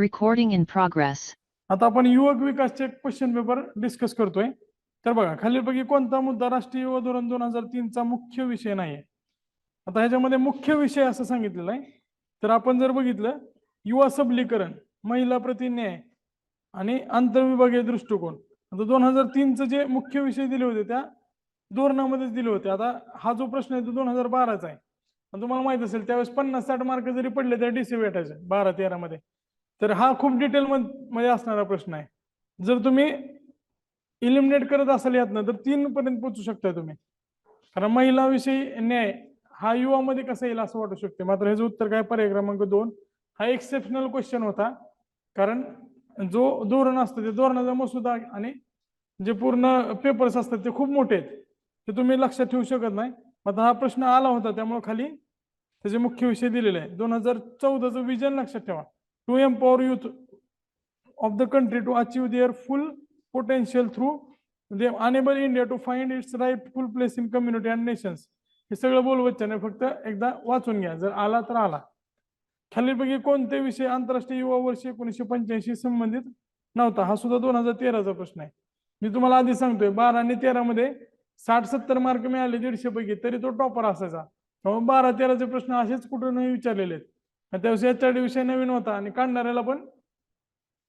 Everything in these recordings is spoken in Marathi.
रेकॉर्डिंग इन प्रोग्रेस आता आपण युवक विकासचे क्वेश्चन पेपर डिस्कस करतोय. तर बघा खालीलपैकी कोणता मुद्दा राष्ट्रीय युवा धोरण दोन हजार तीनचा मुख्य विषय नाही आता ह्याच्यामध्ये मुख्य विषय असं सांगितलेला आहे. तर आपण जर बघितलं युवा सबलीकरण महिला प्रतिन्याय आणि आंतरविभागीय दृष्टिकोन. आता दोन हजार तीनचं जे मुख्य विषय दिले होते त्या धोरणामध्येच दिले होते. आता हा जो प्रश्न आहे तो दोन हजार बाराचा आहे. तुम्हाला माहीत असेल त्यावेळेस पन्नास साठ मार्क जरी पडले तर डीसी भेटायचे बारा तेरा मध्ये तर हा खूप डिटेल मध्ये असणारा प्रश्न आहे. जर तुम्ही इलिमिनेट करत असाल यातनं तर तीन पर्यंत पोहोचू शकता तुम्ही. कारण महिलाविषयी न्याय हा युवामध्ये कसा येईल असं वाटू शकते. मात्र ह्याचं उत्तर काय? पर्याय क्रमांक दोन. हा एक्सेप्शनल क्वेश्चन होता. कारण जो धोरण असतं ते धोरणाचा मसुदा आणि जे पूर्ण पेपर्स असतात ते खूप मोठे आहेत. ते तुम्ही लक्षात ठेवू शकत नाही. आता हा प्रश्न आला होता त्यामुळे खाली त्याचे मुख्य विषय दिलेले आहे दोन हजार चौदाचं विजन लक्षात ठेवा. To empower youth of the country to achieve their full potential through they enable India to find its rightful place in community and nations. हे सगळं बोलवत फक्त एकदा वाचून घ्या. जर आला तर आला. खालीलपैकी कोणते विषय आंतरराष्ट्रीय युवा वर्ष एकोणीसशे पंच्याऐंशी संबंधित नव्हता? हा सुद्धा दोन हजार तेराचा प्रश्न आहे. मी तुम्हाला आधी सांगतोय बारा आणि तेरा मध्ये साठ सत्तर मार्क मिळाले दीडशे पैकी तरी तो टॉपर असायचा. बारा तेराचे प्रश्न असेच कुठूनही विचारलेले आहेत. आणि एच विषय नवीन होता आणि काढणाऱ्याला पण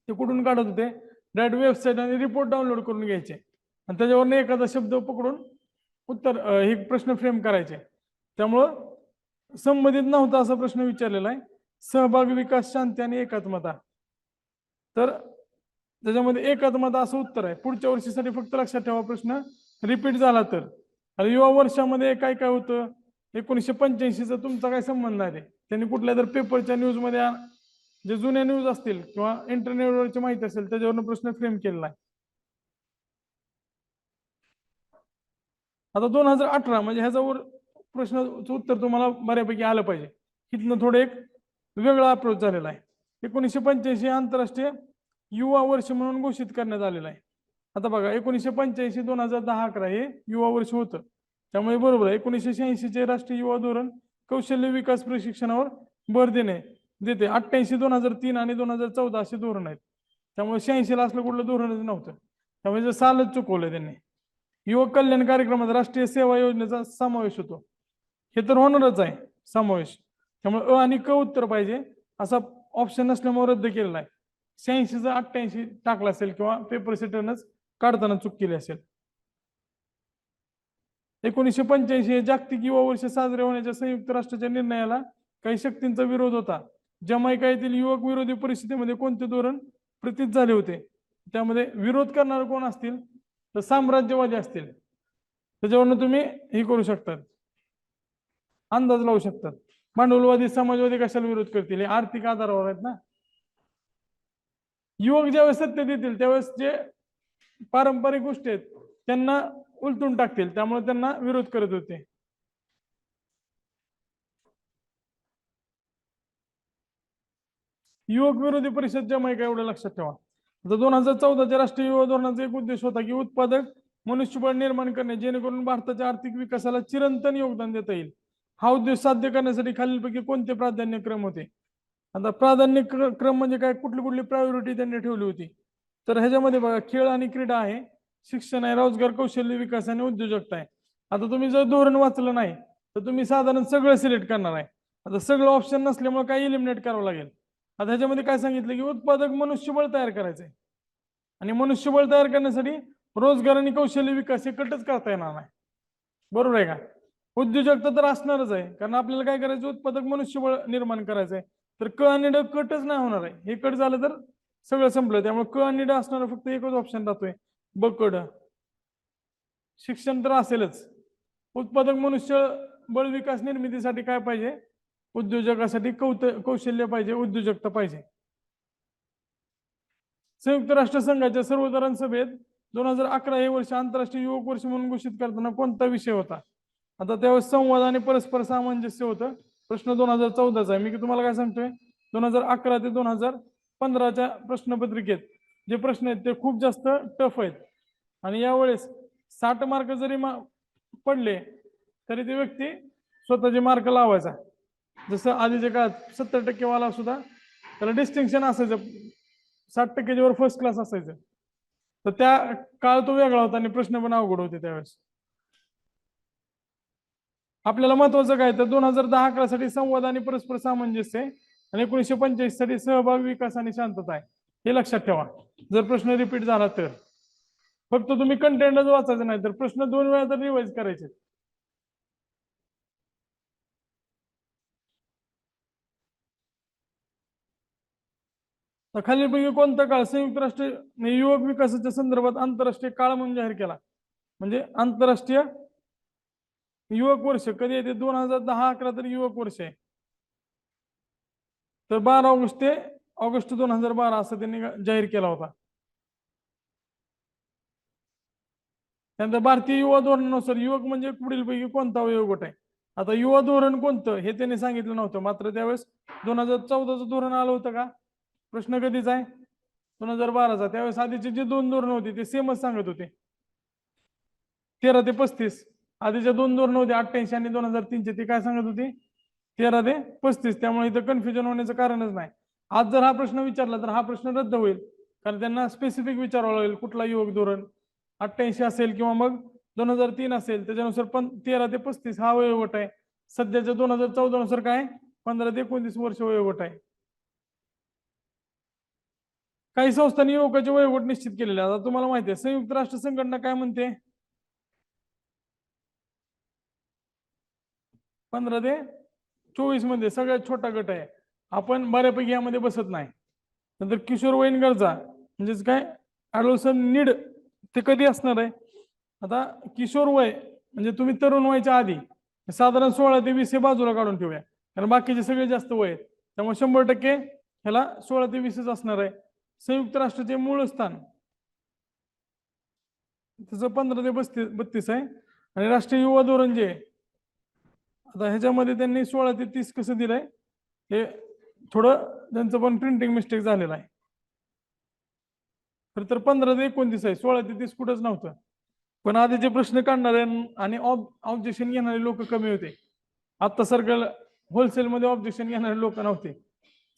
ते कुठून काढत होते? डायरेक्ट वेबसाईट आणि रिपोर्ट डाउनलोड करून घ्यायचे. आणि त्याच्यावरनं एखादा शब्द पकडून उत्तर हे प्रश्न फ्रेम करायचे. त्यामुळं संबंधित नव्हता असा प्रश्न विचारलेला आहे. सहभाग विकास शांती आणि एकात्मता. तर त्याच्यामध्ये एकात्मता असं उत्तर आहे. पुढच्या वर्षीसाठी फक्त लक्षात ठेवा प्रश्न. रिपीट झाला तर. आणि युवा वर्षामध्ये काय काय होतं? एकोणीसशे पंच्याऐंशीचा तुमचा काय संबंध आहे? त्यांनी कुठल्या तर पेपरच्या न्यूजमध्ये जे जुन्या न्यूज असतील किंवा इंटरनेटवरची माहिती असेल त्याच्यावरनं प्रश्न फ्रेम केलेला आहे. आता दोन हजार अठरा म्हणजे ह्याच्यावर प्रश्नाचं उत्तर तुम्हाला बऱ्यापैकी आलं पाहिजे. इथनं थोडं एक वेगळा अप्रोच झालेला आहे. एकोणीसशे पंच्याऐंशी आंतरराष्ट्रीय युवा वर्ष म्हणून घोषित करण्यात आलेलं आहे. आता बघा एकोणीसशे पंच्याऐंशी दोन हजार दहा अकरा हे युवा वर्ष होतं. त्यामुळे बरोबर आहे एकोणीसशे शहाऐंशीचे राष्ट्रीय युवा धोरण कौशल्य विकास प्रशिक्षणावर भर देणे देते. अठ्ठ्याऐंशी दोन हजार तीन आणि दोन हजार चौदा असे धोरण आहेत. त्यामुळे शहाऐंशीला असलं कुठलं धोरणच नव्हतं. त्यामुळे जर सालच चुकवलं त्यांनी. युवक कल्याण कार्यक्रमात राष्ट्रीय सेवा योजनेचा समावेश होतो. हे तर होणारच आहे समावेश. त्यामुळे अ आणि क उत्तर पाहिजे असा ऑप्शन नसल्यामुळे रद्द केलेला आहे. शहाऐंशीचा अठ्ठ्याऐंशी टाकला असेल किंवा पेपर सेटरनच काढताना चूक केली असेल. एकोणीसशे पंच्याऐंशी हे जागतिक युवा वर्ष साजरे होण्याच्या संयुक्त राष्ट्राच्या निर्णयाला काही शक्तींचा विरोध होता. जमायका येथील युवक विरोधी परिस्थितीमध्ये कोणते धोरण प्रतीत झाले होते? त्यामध्ये विरोध करणारे कोण असतील? तर साम्राज्यवादी असतील. त्याच्यावरनं तुम्ही हे करू शकतात. अंदाज लावू शकतात. भांडवलवादी समाजवादी कशाला विरोध करतील? हे आर्थिक आधारावर आहेत ना? युवक ज्यावेळेस सत्य देतील त्यावेळेस जे पारंपरिक गोष्टी आहेत त्यांना उलटून टाकतील त्यामुळे त्यांना विरोध करत होते. युवक विरोधी परिषद जमायका एवढं लक्षात ठेवा. आता दोन हजार चौदाच्या राष्ट्रीय युवा धोरणाचा एक उद्देश होता की उत्पादक मनुष्यबळ निर्माण करणे जेणेकरून भारताच्या आर्थिक विकासाला चिरंतन योगदान देता येईल. हा उद्देश साध्य करण्यासाठी खालीलपैकी कोणते प्राधान्यक्रम होते? आता प्राधान्य क्रम म्हणजे काय? कुठली कुठली प्रायोरिटी त्यांनी ठेवली होती? तर ह्याच्यामध्ये बघा खेळ आणि क्रीडा आहे. शिक्षण आहे रोजगार कौशल्य विकास आणि उद्योजकता आहे. आता तुम्ही जर धोरण वाचलं नाही तर तुम्ही साधारण सगळं सिलेक्ट करणार आहे. आता सगळं ऑप्शन नसल्यामुळे काय इलिमिनेट करावं लागेल. आता ह्याच्यामध्ये काय सांगितलं की उत्पादक मनुष्यबळ तयार करायचंय. आणि मनुष्यबळ तयार करण्यासाठी रोजगार आणि कौशल्य विकास हे कटच करता येणार नाही. बरोबर आहे का? उद्योजकता तर असणारच आहे कारण आपल्याला काय करायचं उत्पादक मनुष्यबळ निर्माण करायचंय. तर क आणि ड कटच नाही होणार आहे. हे कट झालं तर सगळं संपलं. त्यामुळे क आणि ड असणार फक्त एकच ऑप्शन राहतोय. बकड शिक्षण तर असेलच. उत्पादक मनुष्य बळ विकास निर्मितीसाठी काय पाहिजे? उद्योजकासाठी कौत कौशल्य पाहिजे उद्योजकता पाहिजे. संयुक्त राष्ट्र संघाच्या सर्वसाधारण सभेत दोन हजार अकरा हे वर्ष आंतरराष्ट्रीय युवक वर्ष म्हणून घोषित करताना कोणता विषय होता? आता त्यावेळेस संवाद आणि परस्पर सामंजस्य होतं. प्रश्न दोन हजार चौदाचा आहे. मी तुम्हाला काय सांगतोय? दोन हजार अकरा ते दोन हजार पंधराच्या प्रश्नपत्रिकेत जे प्रश्न आहेत ते खूप जास्त टफ आहेत. आणि यावेळेस साठ मार्क जरी मा- पडले तरी ते व्यक्ती स्वतःचे मार्क लावायचा. जसं आधीच्या काळात सत्तर टक्के वाला सुद्धा त्याला डिस्टिंक्शन असायचं. साठ टक्क्याच्या वर फर्स्ट क्लास असायचं. तर त्या काळ तो वेगळा होता आणि प्रश्न पण अवघड होते त्यावेळेस. आपल्याला महत्वाचं काय? तर दोन हजार दहा अकरा साठी संवाद आणि परस्पर सामंजस्य आणि एकोणीसशे पंच्याऐंशी साठी सहभाग विकास आणि शांतता आहे. हे लक्षात ठेवा. जर प्रश्न रिपीट झाला तर. फक्त तुम्ही कंटेंटच वाचायचं नाही तर प्रश्न दोन वेळा तर रिवाइज करायचे. खालीलपैकी कोणता काळ संयुक्त राष्ट्र युवक विकासाच्या संदर्भात आंतरराष्ट्रीय काळ म्हणून जाहीर केला? म्हणजे आंतरराष्ट्रीय युवक वर्ष. कधी येते दोन हजार दहा अकरा तर युवक वर्ष आहे. तर बारा ऑगस्ट ते ऑगस्ट दोन हजार बारा असं त्यांनी जाहीर केला होता. त्यानंतर भारतीय युवा धोरणानुसार युवक म्हणजे पुढीलपैकी कोणता अवयव गट आहे? आता युवा धोरण कोणतं हे त्यांनी सांगितलं नव्हतं. मात्र त्यावेळेस दोन हजार चौदाचं धोरण आलं होतं का? प्रश्न कधीचा आहे? दोन हजार बाराचा. त्यावेळेस आधीचे जे दोन धोरण होते ते सेमच सांगत होते. तेरा ते पस्तीस. आधीच्या दोन धोरण होते अठ्ठ्याऐंशी आणि दोन हजार तीनचे. ते काय सांगत होते? तेरा ते पस्तीस. त्यामुळे इथं कन्फ्युजन होण्याचं कारणच नाही. आज जर हा प्रश्न विचारला तर हा प्रश्न रद्द होईल. कारण त्यांना स्पेसिफिक विचारावं लागेल कुठला युवक धोरण अठ्ठ्याऐंशी असेल किंवा मग दोन हजार तीन असेल त्याच्यानुसार पण तेरा ते पस्तीस हा वयोगट आहे. सध्याच्या दोन हजार चौदा नुसार काय पंधरा ते एकोणतीस वर्ष वयोगट आहे. काही संस्थांनी युवकाचे वयोगट निश्चित केलेले आता तुम्हाला माहिती आहे संयुक्त राष्ट्र संघटना काय म्हणते? पंधरा ते चोवीसमध्ये सगळ्यात छोटा गट आहे. आपण बऱ्यापैकी यामध्ये बसत नाही. नंतर किशोरवयीन गरजा म्हणजेच काय? ॲडोसन नीड ते कधी असणार आहे? आता किशोर वय म्हणजे तुम्ही तरुण वयाच्या आधी साधारण सोळा ते वीस हे बाजूला काढून ठेवूया. कारण बाकीचे सगळे जास्त वय आहेत. त्यामुळे शंभर टक्के ह्याला सोळा ते वीसच असणार आहे. संयुक्त राष्ट्राचे मूळ स्थान. त्याचं पंधरा ते बस्तीस बत्तीस आहे. आणि राष्ट्रीय युवा धोरण जे आता ह्याच्यामध्ये त्यांनी सोळा ते तीस कसं दिलंय? हे थोडं त्यांचं पण प्रिंटिंग मिस्टेक झालेलं आहे. खरं तर पंधरा ते एकोणतीस आहे सोळा ते तीस कुठंच नव्हतं. पण आधीचे प्रश्न काढणारे आणि ऑब्जेक्शन घेणारे लोक कमी होते. आता सरकार होलसेलमध्ये ऑब्जेक्शन घेणारे लोक नव्हते.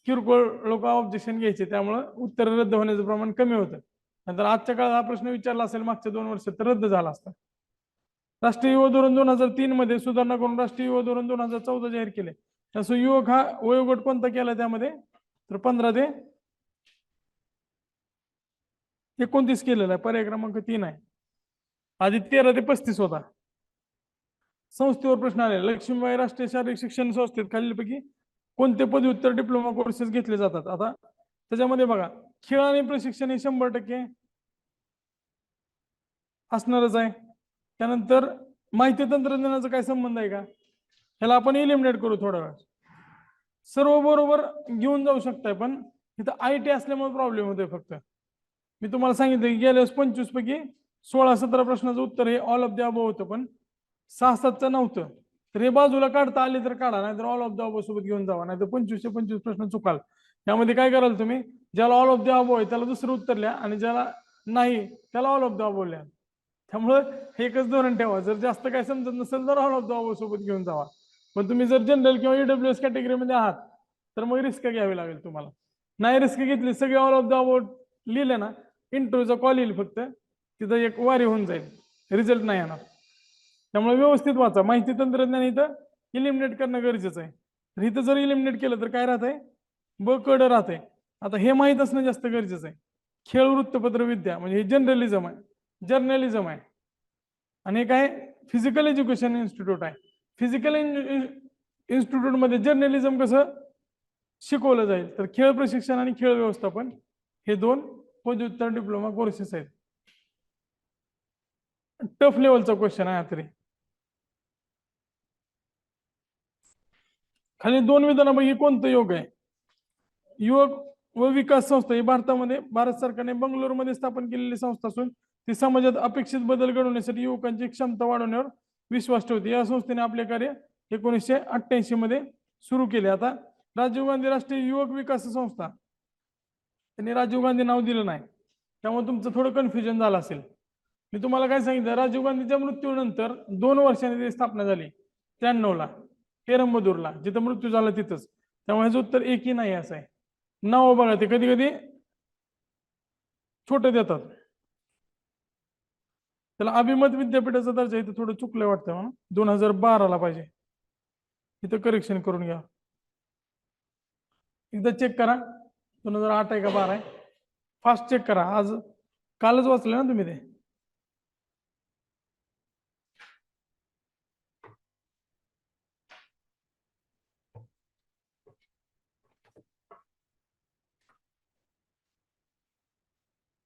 किरकोळ लोक ऑब्जेक्शन घ्यायचे त्यामुळं उत्तर रद्द होण्याचं प्रमाण कमी होतं. नंतर आजच्या काळात हा प्रश्न विचारला असेल मागच्या दोन वर्ष तर रद्द झाला असता. राष्ट्रीय युवा धोरण दोन हजार तीन मध्ये सुधारणा करून राष्ट्रीय युवा धोरण दोन हजार चौदा जाहीर केले. या युवक हा वयोगट कोणता केला त्यामध्ये? तर पंधरा ते एकोणतीस केलेला आहे. पर्याय क्रमांक तीन आहे. आधी तेरा ते पस्तीस होता. संस्थेवर प्रश्न आले लक्ष्मीबाई राष्ट्रीय शारीरिक शिक्षण संस्थेत खालीलपैकी कोणते पदव्युत्तर डिप्लोमा कोर्सेस घेतले जातात? आता त्याच्यामध्ये बघा खेळ आणि प्रशिक्षण हे शंभर टक्के असणारच आहे. त्यानंतर माहिती तंत्रज्ञानाचा काय संबंध आहे का? ह्याला आपण इलिमिनेट करू थोडा वेळ सर्व बरोबर घेऊन जाऊ शकताय पण इथं आय टी असल्यामुळे प्रॉब्लेम होतोय फक्त. मी तुम्हाला सांगितलं की गेल्या पंचवीस पैकी सोळा सतरा प्रश्नाचं उत्तर हे ऑल ऑफ द अबो होतं पण सहा सातचं नव्हतं. तर हे बाजूला काढता आले तर काढा नाहीतर ऑल ऑफ द अबो सोबत घेऊन जावा नाहीतर पंचवीसशे पंचवीस प्रश्न चुकाल. यामध्ये काय कराल तुम्ही? ज्याला ऑल ऑफ द अबो आहे त्याला दुसरं उत्तर लिहा आणि ज्याला नाही त्याला ऑल ऑफ द अबो लिहा. त्यामुळं हे एकच धोरण ठेवा. जर जास्त काय समजत नसेल तर ऑल ऑफ द अबो सोबत घेऊन जावा. पण तुम्ही जर जनरल किंवा ईडब्ल्यू एस कॅटेगरीमध्ये आहात तर मग रिस्क घ्यावी लागेल तुम्हाला. नाही रिस्क घेतली सगळे ऑल ऑफ द अवॉर्ड लिहिले ना इंटरव्ह्यूचा कॉल येईल फक्त. तिथं एक वारी होऊन जाईल. रिझल्ट नाही येणार. त्यामुळे व्यवस्थित वाचा. माहिती तंत्रज्ञान इथं इलिमिनेट करणं गरजेचं आहे. तर इथं जर इलिमिनेट केलं तर काय राहतंय? ब कड राहतंय. आता हे माहीत असणं जास्त गरजेचं आहे. खेळ वृत्तपत्र विद्या म्हणजे हे जर्नलिझम आहे. जर्नलिझम आहे. आणि एक आहे फिजिकल एज्युकेशन इन्स्टिट्यूट आहे. फिजिकल इन्स्टिट्यूटमध्ये जर्नलिझम कसं शिकवलं जाईल? तर खेळ प्रशिक्षण आणि खेळ व्यवस्थापन हे दोन पदव्युत्तर डिप्लोमा कोर्सेस आहेत. टफ लेवलचा क्वेश्चन आहे तरी. खाली दोन विधानापैकी कोणतं योग आहे? युवक व विकास संस्था. ही भारतामध्ये भारत सरकारने बंगलोरमध्ये स्थापन केलेली संस्था असून ती समाजात अपेक्षित बदल घडवण्यासाठी युवकांची क्षमता वाढवण्यावर विश्वास ठेवते. या संस्थेने आपले कार्य एकोणीसशे अठ्ठ्याऐंशी मध्ये सुरू केले. आता राजीव गांधी राष्ट्रीय युवक विकास संस्था. त्यांनी राजीव गांधी नाव दिलं नाही. त्यामुळे तुमचं थोडं कन्फ्युजन झालं असेल. मी तुम्हाला काय सांगितलं? राजीव गांधीच्या मृत्यूनंतर दोन वर्षांनी ती स्थापना झाली. त्र्याण्णवला हेरंबदूरला जिथं मृत्यू झाला तिथंच. त्यामुळे ह्याचं उत्तर एकही नाही असं आहे. नाव बघा ते कधी कधी छोटे देतात. त्याला अभिमत विद्यापीठाचा दर्जा इथं थोडं चुकलं वाटतं म्हणून. दोन हजार बाराला पाहिजे. इथं करेक्शन करून घ्या. एकदा चेक करा. दोन हजार आठ आहे का बारा आहे? फास्ट चेक करा. आज कालच वाचलं ना तुम्ही ते?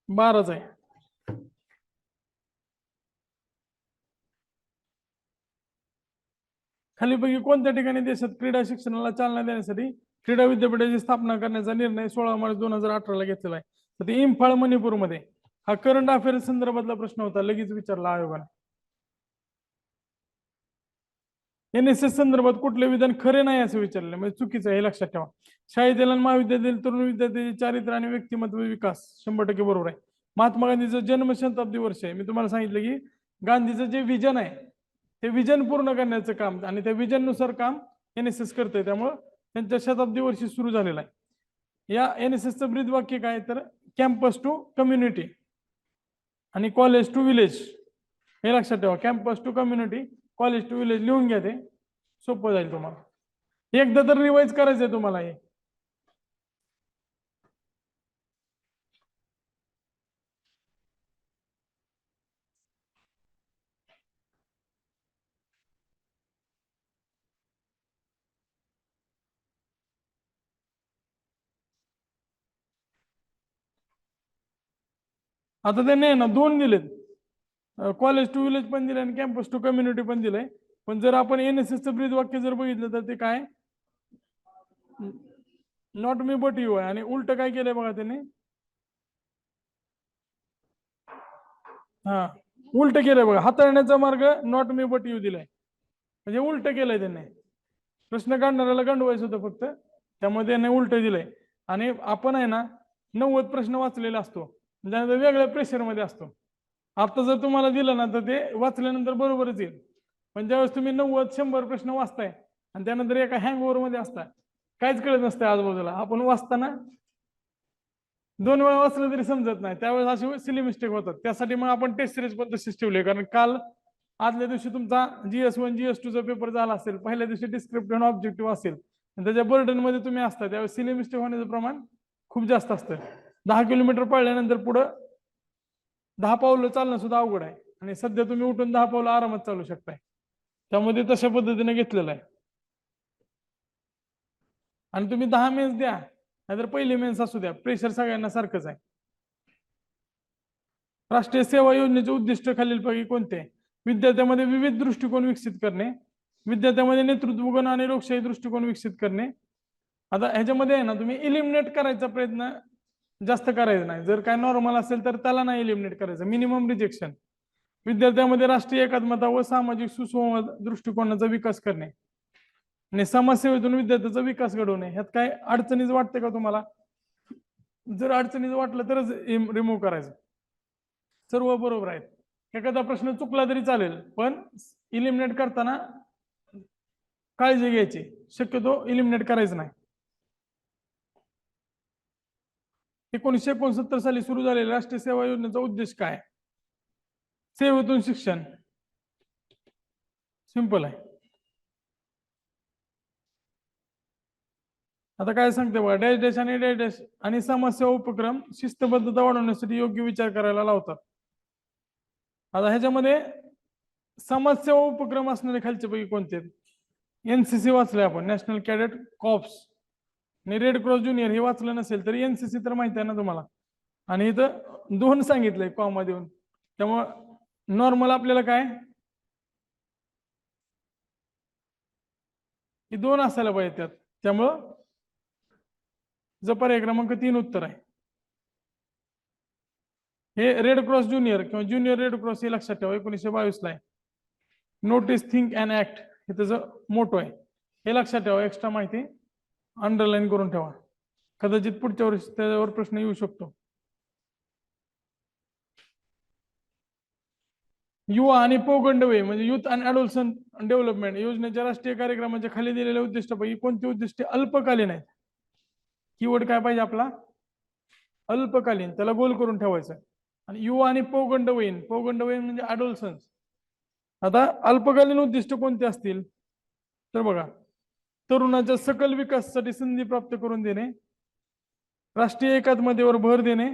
बाराच आहे. खालीपैकी कोणत्या ठिकाणी देशात क्रीडा शिक्षणाला चालना देण्यासाठी क्रीडा विद्यापीठाची स्थापना करण्याचा निर्णय सोळा मार्च दोन हजार अठराला घेतलेला आहे. तर ते इम्फाळ मणिपूरमध्ये. हा करंट अफेअर्स संदर्भातला प्रश्न होता लगेच विचारला आयोगाने. एन एस एस संदर्भात कुठले विधान खरे नाही असं विचारले म्हणजे चुकीचं आहे हे लक्षात ठेवा. शाळेतील आणि महाविद्यालयातील तरुण विद्यार्थ्यांचे चारित्र्य आणि व्यक्तिमत्व विकास शंभर टक्के बरोबर आहे. महात्मा गांधीचं जन्म शताब्दी वर्ष आहे. मी तुम्हाला सांगितलं की गांधीचं जे विजन आहे ते विजन पूर्ण करण्याचं काम आणि त्या विजननुसार काम एन एस एस करतंय. त्यामुळं त्यांच्या शताब्दी वर्षी सुरू झालेलं आहे. या एन एस एसचं ब्रीद वाक्य काय तर कॅम्पस टू कम्युनिटी आणि कॉलेज टू विलेज हे लक्षात ठेवा. Campus to community college to village लिहून घ्या ते. सोपं जाईल तुम्हाला. एकदा तर रिवाइज करायचं आहे तुम्हाला हे. आता त्यांनी आहे ना दोन दिलेत. कॉलेज टू विलेज पण दिले आणि कॅम्पस टू कम्युनिटी पण दिलंय. पण जर आपण एन एस एसचं ब्रीद वाक्य जर बघितलं तर ते काय? नॉट मी बट यू आहे. आणि उलट काय केलंय बघा त्यांनी? हा. उलट केलंय बघा. हाताळण्याचा मार्ग नॉट मी बट यू दिलाय. म्हणजे उलट केलंय त्यांनी. प्रश्न काढणाऱ्याला गंडवायचं होतं फक्त. त्यामुळे त्यांनी उलट दिलंय. आणि आपण आहे ना नव्वद प्रश्न वाचलेला असतो. म्हणजे त्यानंतर वेगळ्या प्रेशरमध्ये असतो. आता जर तुम्हाला दिलं ना तर ते वाचल्यानंतर बरोबरच येईल. पण ज्यावेळेस तुम्ही नव्वद शंभर प्रश्न वाचताय आणि त्यानंतर एका हँगमध्ये असताय काहीच कळत नसतं आजूबाजूला. आपण वाचताना दोन वेळा वाचलं तरी समजत नाही. त्यावेळेस अशी सिली मिस्टेक होतात. त्यासाठी मग आपण टेस्ट सिरीज पण तशीच ठेवली. कारण काल आदल्या दिवशी तुमचा जीएस वन जीएस टूचा पेपर झाला असेल पहिल्या दिवशी डिस्क्रिप्टिव्ह ऑब्जेक्टिव्ह असेल. आणि त्याच्या बर्डनमध्ये मध्ये तुम्ही असता. त्यावेळेस सिली मिस्टेक होण्याचं प्रमाण खूप जास्त असतं. दहा किलोमीटर पळल्यानंतर पुढं दहा पावलं चालणं सुद्धा अवघड आहे. आणि सध्या तुम्ही उठून दहा पावलं आरामात चालू शकताय. त्यामध्ये तशा पद्धतीने घेतलेलं आहे. आणि तुम्ही दहा मेन्स द्या नाहीतर पहिली मेन्स असू द्या. प्रेशर सगळ्यांना सारखंच आहे. राष्ट्रीय सेवा योजनेचे उद्दिष्ट खालीलपैकी कोणते? विद्यार्थ्यांमध्ये विविध दृष्टिकोन विकसित करणे. विद्यार्थ्यामध्ये नेतृत्व गुण आणि लोकशाही दृष्टिकोन विकसित करणे. आता ह्याच्यामध्ये आहे ना तुम्ही इलिमिनेट करायचा प्रयत्न जास्त करायचं नाही. जर काय नॉर्मल असेल तर त्याला नाही इलिमिनेट करायचं. मिनिमम रिजेक्शन विद्यार्थ्यांमध्ये राष्ट्रीय एकात्मता व सामाजिक सुसंवाद दृष्टिकोनाचा विकास करणे आणि समाजसेवेतून विद्यार्थ्याचा विकास घडवणे ह्यात काय अडचणीच वाटते का तुम्हाला? जर अडचणीच वाटलं तरच रिमूव्ह करायचं. सर्व बरोबर आहेत. एखादा प्रश्न चुकला तरी चालेल पण इलिमिनेट करताना काळजी घ्यायची. शक्यतो इलिमिनेट करायचं नाही. एकोणीसशे एकोणसत्तर साली सुरू झालेल्या राष्ट्रीय सेवा योजनेचा उद्देश काय? सेवेतून शिक्षण. सिंपल आहे. आता काय सांगते बघा डॅश डॅश आणि डॅश डॅश आणि समाजसेवा उपक्रम शिस्तबद्धता वाढवण्यासाठी योग्य विचार करायला लावतात. आता ह्याच्यामध्ये समाजसेवा उपक्रम असणारे खालचे पैकी कोणते एनसीसी वाचले आपण नॅशनल कॅडेट कॉप्स आणि रेड क्रॉस ज्युनियर हे वाचलं नसेल तर एनसीसी तर माहिती आहे ना तुम्हाला. आणि इथं दोन सांगितलंय कॉमा देऊन. त्यामुळं नॉर्मल आपल्याला काय? ही दोन असायला पाहिजे त्यात. त्यामुळं जो पर्याय क्रमांक तीन उत्तर आहे. हे रेड क्रॉस ज्युनियर किंवा ज्युनियर रेड क्रॉस हे लक्षात ठेवा एकोणीसशे बावीस ला आहे. नोटीस थिंक अँड ऍक्ट हे त्याचं मोठं आहे. हे लक्षात ठेवा एक्स्ट्रा माहिती अंडरलाईन करून ठेवा. कदाचित पुढच्या वर्षी त्याच्यावर प्रश्न येऊ शकतो. युवा आणि पौगंडवे म्हणजे युथ अँड अडोल्सन डेव्हलपमेंट योजनेच्या राष्ट्रीय कार्यक्रमाच्या खाली दिलेल्या उद्दिष्टापैकी कोणती उद्दिष्टे अल्पकालीन आहेत? कीवर्ड काय पाहिजे आपला? अल्पकालीन. त्याला गोल करून ठेवायचं आणि युवा आणि पौगंडवयीन पौगंडवयीन म्हणजे अडोल्सन आता अल्पकालीन उद्दिष्ट कोणते असतील? तर बघा तरुणाच्या सकल विकासासाठी संधी प्राप्त करून देणे राष्ट्रीय एकात्मतेवर भर देणे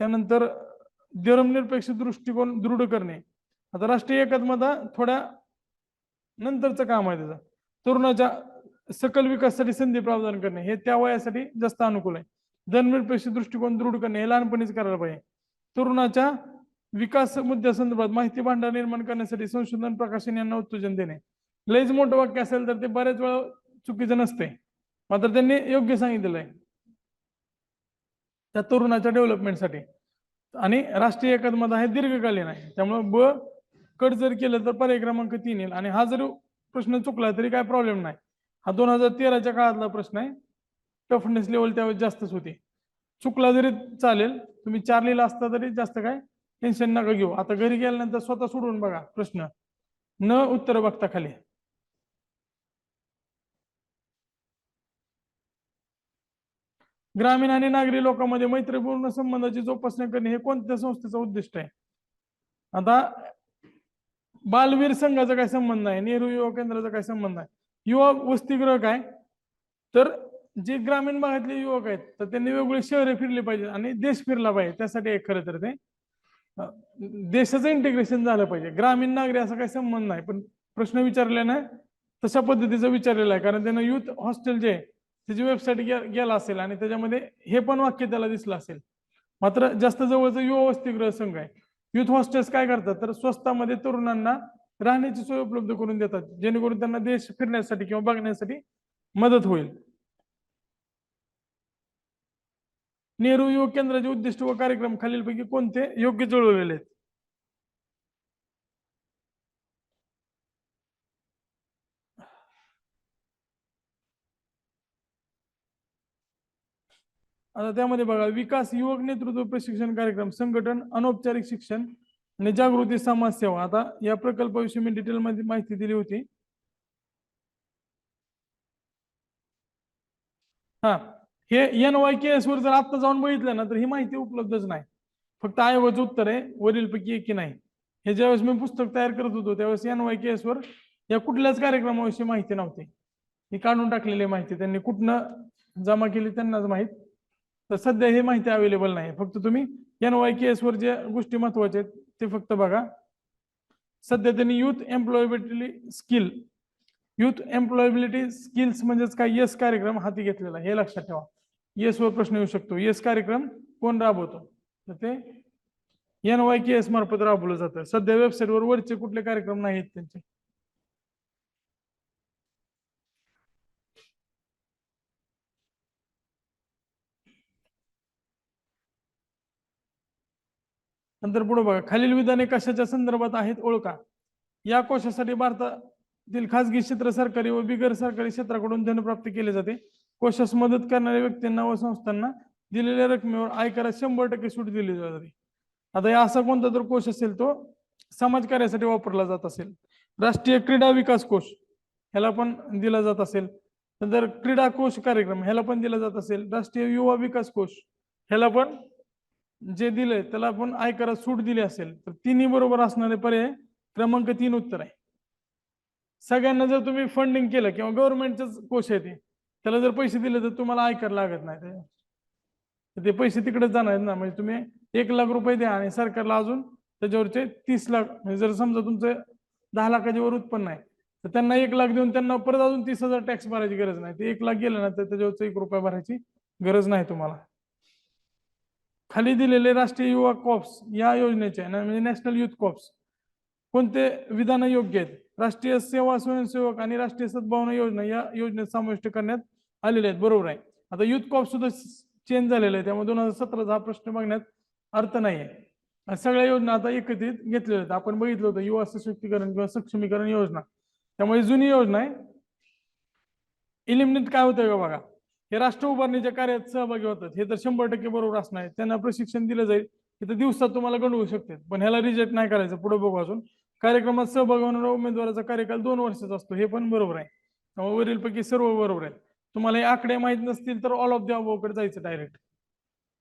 त्यानंतर धर्मनिरपेक्ष दृष्टिकोन दृढ करणे. आता राष्ट्रीय एकात्मता थोड्या नंतरचं काम आहे त्याचं. तरुणाच्या सकल विकासासाठी संधी प्रावधान करणे हे त्या वयासाठी जास्त अनुकूल आहे. धर्मनिरपेक्ष दृष्टिकोन दृढ करणे हे लहानपणीच करायला पाहिजे. तरुणाच्या विकास मुद्द्यासंदर्भात माहिती भांडार निर्माण करण्यासाठी संशोधन प्रकाशन यांना उत्तेजन देणे. लयच मोठं वाक्य असेल तर ते बऱ्याच वेळा चुकीचं नसते. मात्र त्यांनी योग्य सांगितलेलं आहे. त्या तरुणाच्या डेव्हलपमेंटसाठी. आणि राष्ट्रीय एकात्मता हे दीर्घकालीन आहे. त्यामुळे ब कट जर केलं तर पर्याय क्रमांक तीन येईल. आणि हा जर प्रश्न चुकला तरी काय प्रॉब्लेम नाही. हा दोन हजार तेराच्या काळातला प्रश्न आहे. टफनेस लेवल त्यावेळेस जास्तच होती. चुकला जरी चालेल तुम्ही चार लिहिला असता तरी जास्त काय टेन्शन नका घेऊ. आता घरी गेल्यानंतर स्वतः सोडून बघा प्रश्न. न उत्तर बघता खाली. ग्रामीण आणि नागरी लोकांमध्ये मैत्रीपूर्ण संबंधाची जोपासना करणे हे कोणत्या संस्थेचं उद्दिष्ट आहे? आता बालवीर संघाचा काय संबंध आहे? नेहरू युवा केंद्राचा काय संबंध आहे? युवा वसतिगृह काय? तर जे ग्रामीण भागातले युवक आहेत तर त्यांनी वेगवेगळे शहरे फिरले पाहिजे आणि देश फिरला पाहिजे. त्यासाठी एक खरं तर ते देशाचं इंटिग्रेशन झालं पाहिजे. ग्रामीण नागरी असा काही संबंध नाही. पण प्रश्न विचारल्यानं तशा पद्धतीचा विचारलेलं आहे. कारण त्यानं युथ हॉस्टेल जे आहे त्याची वेबसाईट गेला असेल आणि त्याच्यामध्ये हे पण वाक्य त्याला दिसलं असेल. मात्र जास्त जवळचं युवा वसतिगृह संघ आहे. युथ हॉस्टेल्स काय करतात? तर स्वस्तामध्ये तरुणांना राहण्याची सोय उपलब्ध करून देतात. जेणेकरून त्यांना देश फिरण्यासाठी किंवा बघण्यासाठी मदत होईल. नेहरू युवक केंद्राचे उद्दिष्ट व कार्यक्रम खालीलपैकी कोणते? योग्य जुळवलेले आहेत. आता त्यामध्ये बघा विकास युवक नेतृत्व प्रशिक्षण कार्यक्रम संघटन अनौपचारिक शिक्षण आणि जागृती समाजसेवा आता या प्रकल्पाविषयी मी डिटेल मध्ये माहिती दिली होती. हा हे एन वाय के एस वर जर आता जाऊन बघितलं ना तर ही माहिती उपलब्धच नाही. फक्त आयोगाचं उत्तर आहे वरीलपैकी एक की नाही. हे ज्यावेळेस मी पुस्तक तयार करत होतो त्यावेळेस एन वाय के एस वर या कुठल्याच कार्यक्रमाविषयी माहिती नव्हती. ही काढून टाकलेली माहिती. त्यांनी कुठनं जमा केली त्यांनाच माहीत. तर सध्या ही माहिती अवेलेबल नाही. फक्त तुम्ही एन वाय के एस वर ज्या गोष्टी महत्त्वाच्या आहेत ते फक्त बघा. सध्या त्यांनी youth employability skill youth employability skills म्हणजेच काय? यस कार्यक्रम हाती घेतलेला आहे. हे लक्षात ठेवा. येस वर प्रश्न येऊ शकतो. येस कार्यक्रम कोण राबवतो? तर ते एन वाय के एस मार्फत राबवलं जातं. सध्या वेबसाईट वर वरचे कुठले कार्यक्रम नाहीत त्यांचे. नंतर पुढे बघा खालील विधाने कशाच्या संदर्भात आहेत ओळखा. या कोशासाठी भारतातील खासगी क्षेत्र सरकारी व बिगर सरकारी क्षेत्राकडून धनप्राप्ती केले जाते. कोशास मदत करणाऱ्या व्यक्तींना व संस्थांना दिलेल्या रकमेवर आयकरात शंभर टक्के सूट दिली जाते. आता या असा कोणता तर कोश असेल तो समाज कार्यासाठी वापरला जात असेल. राष्ट्रीय क्रीडा विकास कोश ह्याला पण दिला जात असेल. नंतर क्रीडा कोश कार्यक्रम ह्याला पण दिला जात असेल. राष्ट्रीय युवा विकास कोश ह्याला पण जे दिलंय त्याला आपण आयकरात सूट दिली असेल तर तिन्ही बरोबर असणारे पर्याय क्रमांक तीन उत्तर आहे. सगळ्यांना जर तुम्ही फंडिंग केलं किंवा गव्हर्नमेंटच कोश आहे ते त्याला जर पैसे दिले तर तुम्हाला आयकर लागत नाही. ते. तर ते पैसे तिकडेच जाणार ना म्हणजे तुम्ही एक लाख रुपये द्या आणि सरकारला अजून त्याच्यावरचे तीस लाख म्हणजे जर समजा तुमचं दहा लाखाच्या वर उत्पन्न आहे तर त्यांना एक लाख देऊन त्यांना परत अजून तीस हजार टॅक्स भरायची गरज नाही. ते एक लाख गेलं ना तर त्याच्यावरचं एक रुपया भरायची गरज नाही तुम्हाला. खाली दिलेले राष्ट्रीय युवा कॉप्स या योजनेचे म्हणजे नॅशनल युथ कॉप्स. कोणते विधान योग्य आहेत? राष्ट्रीय सेवा स्वयंसेवक आणि राष्ट्रीय सद्भावना योजना या योजनेत समाविष्ट करण्यात आलेले आहेत. बरोबर आहे. आता युथ कॉप सुद्धा चेंज झालेला आहे त्यामुळे दोन हजार सतराचा हा प्रश्न बघण्यात अर्थ नाही आहे सगळ्या योजना आता एकत्रित घेतलेल्या आहेत. आपण बघितलं होतं युवा सशक्तीकरण किंवा सक्षमीकरण योजना. त्यामुळे जुनी योजना आहे. इलिमिनेट काय होतं का बघा? हे राष्ट्र उभारणीच्या कार्यात सहभागी होतात. हे तर शंभर टक्के बरोबर असणार आहे. त्यांना प्रशिक्षण दिलं जाईल इथं दिवसात तुम्हाला गंडवू शकते. पण ह्याला रिजेक्ट नाही करायचं. पुढे बघू अजून. कार्यक्रमात सहभाग होणाऱ्या उमेदवाराचा कार्यकाल दोन वर्षाचा असतो. हे पण बरोबर आहे. त्यामुळे वरीलपैकी सर्व बरोबर आहे. तुम्हाला हे आकडे माहीत नसतील तर ऑल ऑफ द अबोकडे जायचं डायरेक्ट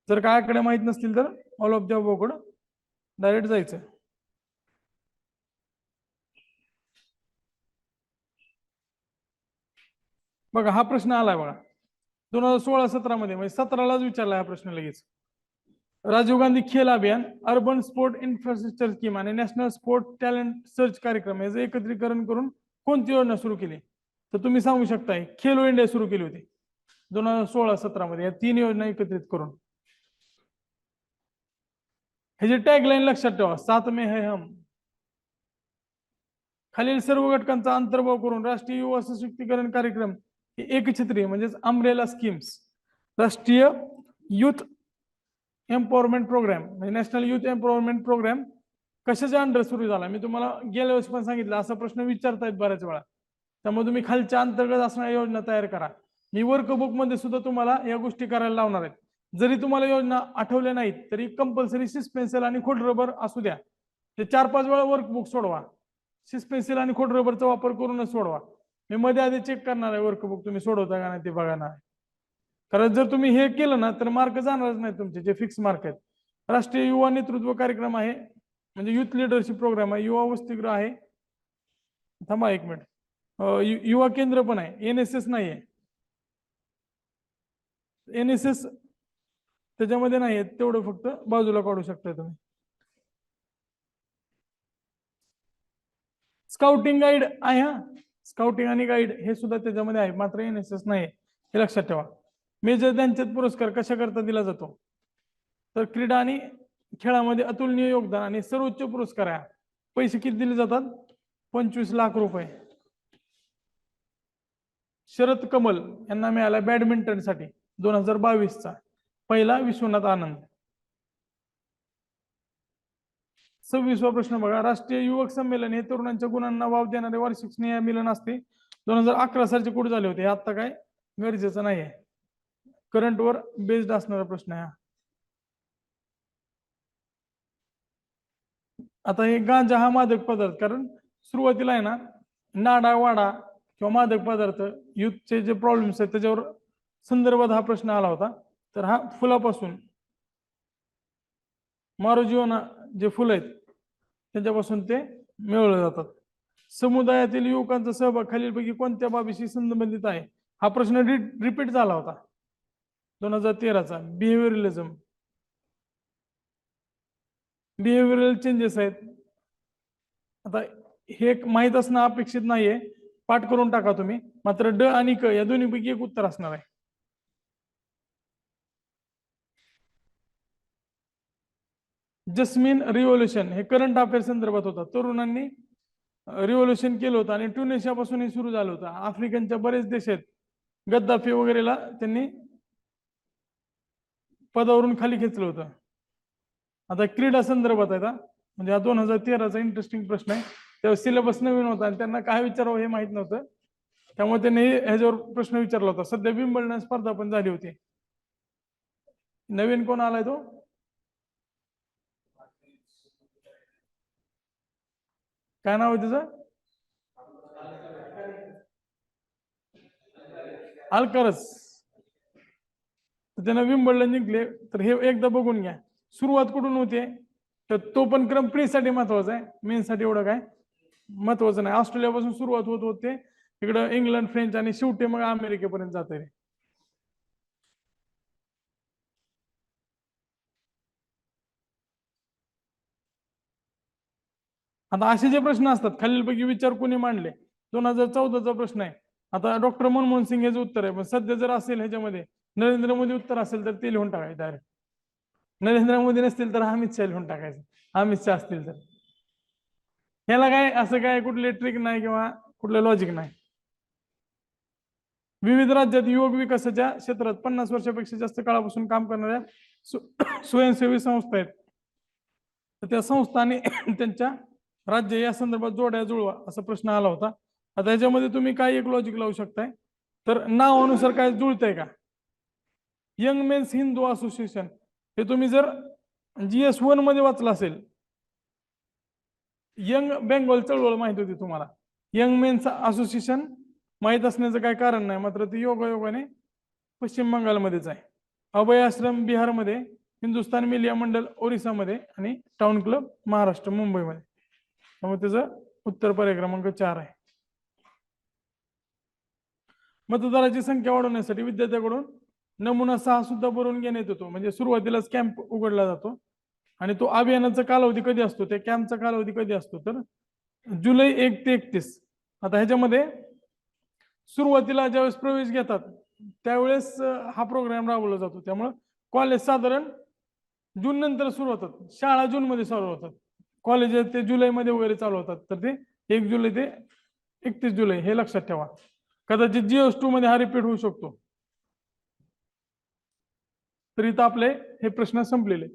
जर काय आकडे माहीत नसतील तर ऑल ऑफ द कडे डायरेक्ट जायचं. बघा हा प्रश्न आलाय बघा. दोन हजार सोळा सतरा मध्ये म्हणजे सतरालाच विचारला हा प्रश्न लगेच. Rajiv Gandhi Khel Abhiyan urban sport infrastructure scheme आणि नॅशनल स्पोर्ट टॅलेंट सर्च कार्यक्रम याचं एकत्रीकरण करून कोणती योजना सुरू केली? तर तुम्ही सांगू शकताय खेलो इंडिया सुरू केली होती. दोन हजार सोळा सतरा मध्ये या तीन योजना एकत्रित करून. हे जे टॅगलाईन लक्षात ठेवा सात मे है हम. खालील सर्व घटकांचा अंतर्भाव करून राष्ट्रीय युवा सशक्तीकरण कार्यक्रम एकछत्री म्हणजेच अम्ब्रेला स्कीम्स राष्ट्रीय युथ एम्पॉवरमेंट प्रोग्राम म्हणजे नॅशनल युथ एम्पॉवरमेंट प्रोग्राम कशाच्या अंडर सुरू झाला? मी तुम्हाला गेल्या वेळेस पण सांगितलं असा प्रश्न विचारतायत बऱ्याच वेळा. त्यामुळे तुम्ही खालच्या अंतर्गत असणाऱ्या योजना तयार करा. मी वर्कबुकमध्ये सुद्धा तुम्हाला या गोष्टी करायला लावणार आहेत. जरी तुम्हाला योजना आठवल्या नाहीत तरी कंपल्सरी सिस पेन्सिल आणि खोड रबर असू द्या. ते चार पाच वेळा वर्कबुक सोडवा. सिस पेन्सिल आणि खोड रबरचा वापर करूनच सोडवा. मी मध्ये आधी चेक करणार आहे वर्कबुक तुम्ही सोडवता का नाही ते बघणार आहे कारण जर तुम्ही हे केलं ना तर मार्क जाणारच नाही तुमचे जे फिक्स मार्क आहेत. राष्ट्रीय युवा नेतृत्व कार्यक्रम आहे म्हणजे युथ लिडरशिप प्रोग्राम आहे युवा वसतिगृह आहे. थांबा एक मिनिट युवा केंद्र पण आहे एन एस एस नाही आहे एन एस एस त्याच्यामध्ये नाही आहे तेवढं फक्त बाजूला काढू शकता तुम्ही. स्काउटिंग गाईड आहे हा? स्काउटिंग आणि गाईड हे सुद्धा त्याच्यामध्ये आहे. मात्र एन एस एस नाही. हे लक्षात ठेवा. मेजर ध्यानचंद पुरस्कार कशा करता दिला जातो? तर क्रीडा आणि खेळामध्ये अतुलनीय योगदान आणि सर्वोच्च पुरस्कार आहे. पैसे किती दिले जातात? पंचवीस लाख रुपये. शरद कमल यांना मिळाला बॅडमिंटनसाठी दोन हजार बावीस चा पहिला विश्वनाथ आनंद. सव्वीसवा प्रश्न बघा. राष्ट्रीय युवक संमेलन हे तरुणांच्या गुणांना वाव देणारे वार्षिक स्नेह मिलन असते. दोन हजार अकरा सालचे कुठे झाले होते? हे आता काय गरजेचं नाही आहे करंट वर बेस्ड असणारा प्रश्न आहे हा. आता हे गांजा हा मादक पदार्थ कारण सुरुवातीला आहे ना नाडा वाडा किंवा मादक पदार्थ युथचे जे प्रॉब्लेम्स आहेत त्याच्यावर संदर्भात हा प्रश्न आला होता. तर हा फुलापासून मारुजीवना जे फुलं आहेत त्यांच्यापासून ते मिळवले जातात. समुदायातील युवकांचा सहभाग खालीलपैकी कोणत्या बाबीशी संबंधित आहे? हा प्रश्न रिपीट झाला होता. दोन हजार तेराचा बिहेवियरलिझम बिहेव्हिअरल चेंजेस आहेत. आता हे एक माहीत असणं अपेक्षित नाहीये. पाठ करून टाका तुम्ही. मात्र ड आणि क या दोन्हीपैकी एक उत्तर असणार आहे. जस्मिन रिव्होल्युशन हे करंट अफेअर संदर्भात होता. तरुणांनी रिव्होल्युशन केलं होतं आणि ट्युनिशियापासून हे सुरू झालं होतं. आफ्रिकनच्या बरेच देश आहेत. गद्दाफी वगैरेला त्यांनी पदावरून खाली खेचलं होतं. आता क्रीडा संदर्भात आहे म्हणजे हा दोन हजार तेराचा इंटरेस्टिंग प्रश्न आहे. तेव्हा सिलेबस नवीन होता आणि त्यांना काय विचारावं हे माहीत नव्हतं. त्यामुळे त्यांनी ह्याच्यावर प्रश्न विचारला होता. सध्या विंबल्डन स्पर्धा पण झाली होती. नवीन कोण आलाय तो? काय नाव आहे तिचं? अल्कारस. त्यानं विंबडलं जिंकले. तर हे एकदा बघून घ्या. सुरुवात कुठून होते? तर तो पण क्रम प्रीसाठी महत्त्वाचा आहे. मेन साठी एवढं काय? महत्वाचं नाही. ऑस्ट्रेलियापासून सुरुवात होत होते. इकडं इंग्लंड फ्रेंच आणि शेवटी मग अमेरिकेपर्यंत जाते आता असे जे प्रश्न असतात खालीलपैकी विचार कोणी मांडले? दोन हजार चौदाचा प्रश्न आहे. आता डॉक्टर मनमोहन सिंग याचं उत्तर आहे पण सध्या जर असेल ह्याच्यामध्ये नरेंद्र मोदी उत्तर असेल तर ते लिहून टाकायचं डायरेक्ट नरेंद्र मोदी नसतील तर अमित शहा लिहून टाकायचं. अमित शहा असतील तर. ह्याला काय असं काय कुठले ट्रिक नाही किंवा कुठलं लॉजिक नाही. विविध राज्यात युवक विकासाच्या क्षेत्रात पन्नास वर्षापेक्षा जास्त काळापासून काम करणाऱ्या स्वयंसेवी संस्था आहेत. तर त्या संस्थांनी त्यांच्या राज्य या संदर्भात जोड्या जुळवा असा प्रश्न आला होता. आता याच्यामध्ये तुम्ही काय एक लॉजिक लावू शकताय? तर नावानुसार काय जुळतंय का? यंग मेन्स हिंदू असोसिएशन हे तुम्ही जर जी एस वनमध्ये वाचलं असेल यंग बेंगॉल चळवळ माहिती होती तुम्हाला. यंग मेन्स असोसिएशन माहीत असण्याचं काही कारण नाही मात्र ते योगायोगाने पश्चिम बंगालमध्येच आहे. अभय आश्रम बिहारमध्ये हिंदुस्थान मिलिया मंडल ओरिसामध्ये आणि टाउन क्लब महाराष्ट्र मुंबईमध्ये. मग त्याचं उत्तर पर्याय क्रमांक चार आहे. मतदाराची संख्या वाढवण्यासाठी विद्यार्थ्याकडून नमुना सहा सुद्धा भरून घेण्यात येतो. म्हणजे सुरुवातीलाच कॅम्प उघडला जातो. आणि तो अभियानाचा कालावधी कधी असतो? त्या कॅम्पचा कालावधी कधी असतो? तर जुलै एक ते एकतीस. आता ह्याच्यामध्ये सुरुवातीला ज्यावेळेस प्रवेश घेतात त्यावेळेस हा प्रोग्राम राबवला जातो. त्यामुळं कॉलेज साधारण जून नंतर सुरू होतात. शाळा जून मध्ये सुरू होतात. कॉलेज ते जुलैमध्ये वगैरे चालू होतात. तर ते एक जुलै ते एकतीस जुलै हे लक्षात ठेवा. कदाचित जीएस टू मध्ये हा रिपीट होऊ शकतो. तर इथं आपले हे प्रश्न संपलेले.